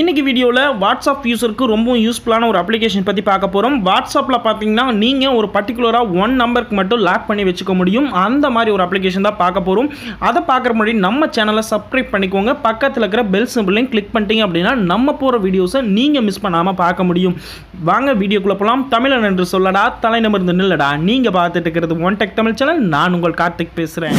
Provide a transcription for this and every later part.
இன்றைக்கி வீடியோவில் வாட்ஸ்அப் யூஸருக்கு ரொம்ப யூஸ்ஃபுல்லான ஒரு அப்ளிகேஷன் பற்றி பார்க்க போகிறோம் வாட்ஸ்அப்பில் பார்த்தீங்கன்னா நீங்கள் ஒரு பர்டிகுலராக ஒன் நம்பருக்கு மட்டும் லாக் பண்ணி வச்சுக்க முடியும். அந்த மாதிரி ஒரு அப்ளிகேஷன் தான் பார்க்க போகிறோம் அதை பார்க்குற முன்னாடி நம்ம சேனலை சப்ஸ்கிரைப் பண்ணிக்கோங்க. பக்கத்தில் இருக்கிற பெல் சிம்பிளையும் கிளிக் பண்ணிட்டீங்க அப்படின்னா நம்ம போகிற வீடியோஸை நீங்கள் மிஸ் பண்ணாமல் பார்க்க முடியும். வாங்க வீடியோக்குள்ளே போகலாம் தமிழன் என்று சொல்லடா தலைநிமிர்ந்து நில்லடா. நீங்கள் பார்த்துட்டு இருக்கிறது ஒன் டெக் தமிழ் சேனல் நான் உங்கள் கார்த்திக் பேசுகிறேன்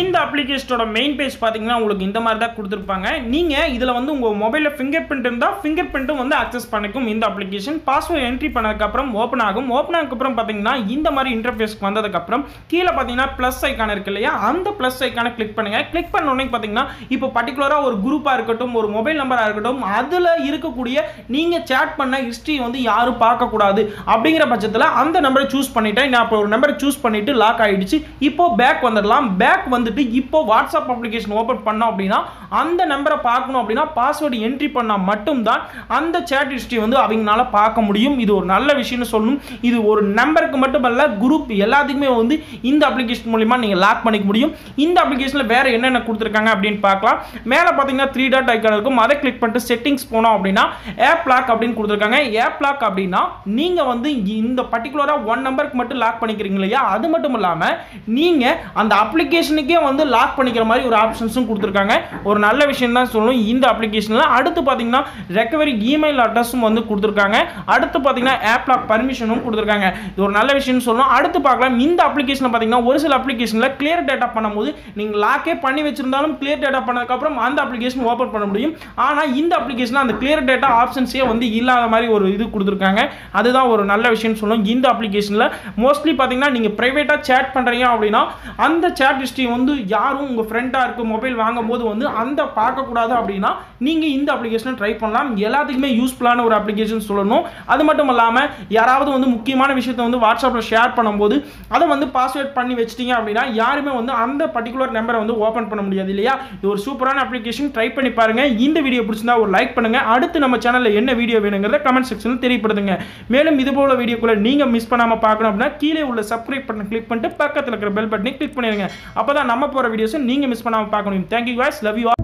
இந்த அப்ளிகேஷனோட மெயின் பேஜ் பார்த்தீங்கன்னா உங்களுக்கு இந்த மாதிரி தான் கொடுத்துருப்பாங்க. நீங்கள் இதில் வந்து உங்கள் மொபைலில் ஃபிங்கர் பிரிண்ட் இருந்தால் ஃபிங்கர் பிரிண்ட்டும் வந்து அக்சஸ் பண்ணிக்கும் இந்த அப்ளிகேஷன் பாஸ்வேர்ட் என்ட்ரி பண்ணதுக்கப்புறம் ஓப்பன் ஆகும். ஓப்பன் ஆனதுக்கப்புறம் பார்த்தீங்கன்னா இந்த மாதிரி இன்டர்ஃபேஸ்க்கு வந்ததுக்கப்புறம் கீழே பார்த்தீங்கன்னா ப்ளஸ் ஐக்கான் இருக்கு இல்லையா? அந்த ப்ளஸ் ஐக்கானை கிளிக் பண்ணுங்கள் கிளிக் பண்ண உடனே பார்த்தீங்கன்னா இப்போ பர்டிகுலராக ஒரு குரூப்பாக இருக்கட்டும் ஒரு மொபைல் நம்பராக இருக்கட்டும் அதில் இருக்கக்கூடிய நீங்கள் சேட் பண்ண ஹிஸ்ட்ரி வந்து யாரும் பார்க்கக்கூடாது அப்படிங்கிற பட்சத்தில் அந்த நம்பரை சூஸ் பண்ணிட்டேன். நான் இப்போ ஒரு நம்பரை சூஸ் பண்ணிட்டு லாக் ஆகிடுச்சு இப்போ பேக் வந்துடலாம். பேக் வந்துட்டு இப்போ வாட்ஸ்அப் அப்ளிகேஷன் ஓப்பன் பண்ணோம் அப்படின்னா அந்த நம்பரை பார்க்கணும் அப்படின்னா பாஸ்வேர்டு என்ட்ரி பண்ணால் மட்டும்தான் அந்த சேட் ஹிஸ்ட்ரி வந்து அவங்களால பார்க்க முடியும். இது ஒரு நல்ல விஷயம்னு சொல்லணும். இது ஒரு நம்பருக்கு மட்டுமல்ல குரூப் எல்லாத்துக்குமே வந்து இந்த அப்ளிகேஷன் மூலிமா நீங்கள் லாக் பண்ணிக்க முடியும். இந்த அப்ளிகேஷனில் வேறு என்னென்ன கொடுத்துருக்காங்க அப்படின்னு பார்க்கலாம். மேலே பார்த்தீங்கன்னா த்ரீ டாட் ஐக்கான் இருக்கும். அதை கிளிக் பண்ணிட்டு செட்டிங்ஸ் போனோம் அப்படின்னா ஆப் லாக் அப்படின்னு கொடுத்துருக்காங்க. ஆப் லாக் அப்படின்னா நீங்கள் வந்து இந்த பர்டிகுலராக ஒன் நம்பருக்கு மட்டும் லாக் பண்ணிக்கிறீங்க இல்லையா? அது மட்டும் இல்லாமல் நீங்கள் அந்த அப்ளிகேஷனுக்கு வந்து லாக் பண்ணிக்கிற மாதிரி ஒரு ஆப்ஷன்ஸும் கொடுத்துருக்காங்க. ஒரு நல்ல விஷயம் தான் சொல்லணும். இந்த அப்ளிகேஷனில் அடுத்து பார்த்தீங்கன்னா ரெக்கவரி இமெயில் அட்ரஸும் வந்து கொடுத்துருக்காங்க. அடுத்து பார்த்தீங்கன்னா ஆப் லாக் பர்மிஷனும் கொடுத்துருக்காங்க. இது ஒரு நல்ல விஷயம்னு சொல்லணும். அடுத்து பார்க்கலாம். இந்த அப்ளிகேஷனில் பார்த்தீங்கன்னா ஒரு சில அப்ளிகேஷனில் கிளியர் டேட்டா பண்ணும்போது நீங்கள் லாக்கே பண்ணி வச்சிருந்தாலும் கிளியர் டேட்டா பண்ணதுக்கப்புறம் அந்த அப்ளிகேஷன் ஓப்பன் பண்ண முடியும். ஆனால் இந்த அப்ளிகேஷனில் அந்த கிளியர் டேட்டா ஆப்ஷன்ஸே வந்து இல்லாத மாதிரி ஒரு இது கொடுத்துருக்காங்க. அதுதான் ஒரு நல்ல விஷயம்னு சொல்லணும். இந்த அப்ளிகேஷனில் மோஸ்ட்லி பார்த்தீங்கன்னா நீங்கள் ப்ரைவேட்டாக சேட் பண்ணுறீங்க அப்படின்னா அந்த சேட் ஹிஸ்ட்ரி வந்து வந்து யாரும் உங்கள் ஃப்ரெண்டாக இருக்க மொபைல் வாங்கும்போது வந்து அந்த பார்க்கக்கூடாது அப்படின்னா நீங்கள் இந்த அப்ளிகேஷனை ட்ரை பண்ணலாம். எல்லாத்துக்குமே யூஸ்ஃபுல்லான ஒரு அப்ளிகேஷன் சொல்லணும். அது மட்டும் இல்லாமல் யாராவது வந்து முக்கியமான விஷயத்தை வந்து வாட்ஸ்அப்பில் ஷேர் பண்ணும்போது அதை வந்து பாஸ்வேர்ட் பண்ணி வச்சிட்டிங்க அப்படின்னா யாருமே வந்து அந்த பர்டிகுலர் நம்பரை வந்து ஓப்பன் பண்ண முடியாது இல்லையா? இது ஒரு சூப்பரான அப்ளிகேஷன் ட்ரை பண்ணி பாருங்கள் இந்த வீடியோ பிடிச்சிருந்தா ஒரு லைக் பண்ணுங்கள் அடுத்து நம்ம சேனலில் என்ன வீடியோ வேணுங்கிறத கமெண்ட் செக்ஷனில் தெரியப்படுத்துங்க. மேலும் இது போல வீடியோக்குள்ளே நீங்கள் மிஸ் பண்ணாமல் பார்க்கணும் அப்படின்னா கீழே உள்ள சப்ஸ்கிரைப் பட்டன் கிளிக் பண்ணிட்டு பக்கத்தில் இருக்கிற பெல் பட்டனை கிளிக் பண்ணிடுங்க அப்போ தான் நம்ம போகிற வீடியோஸை நீங்கள் மிஸ் பண்ணாமல் பார்க்கணும். Thank you guys. Love you